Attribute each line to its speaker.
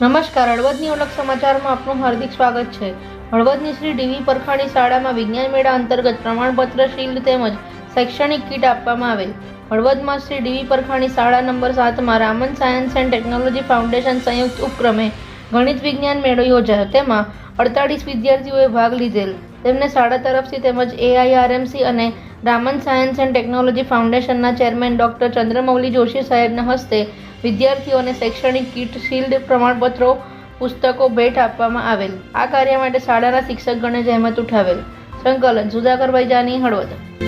Speaker 1: નમસ્કાર, હળવદની ઓળખ સમાચારમાં આપનું હાર્દિક સ્વાગત છે. હળવદની શ્રી ડીવી પરખાણી શાળામાં વિજ્ઞાન મેળા અંતર્ગત પ્રમાણપત્ર શિલ્ડ તેમજ શૈક્ષણિક કીટ આપવામાં આવેલ. હળવદમાં શ્રી ડીવી પરખાણી શાળા નંબર સાતમાં Raman science and technology foundation સંયુક્ત ઉપક્રમે ગણિત વિજ્ઞાન મેળો યોજાયો. તેમાં અડતાળીસ વિદ્યાર્થીઓએ ભાગ લીધેલ. તેમને શાળા તરફથી તેમજ એઆઈઆરએમસી અને રામન સાયન્સ એન્ડ ટેકનોલોજી ફાઉન્ડેશનના ચેરમેન ડોક્ટર ચંદ્રમૌલી જોશી સાહેબના હસ્તે વિદ્યાર્થીઓને શૈક્ષણિક કીટ, શિલ્ડ, પ્રમાણપત્રો, પુસ્તકો, ભેટ આપવામાં આવેલ. આ કાર્ય માટે શાળાના શિક્ષકગણે જહેમત ઉઠાવેલ. સંકલન, સુધાકરભાઈ જાની, હળવદ.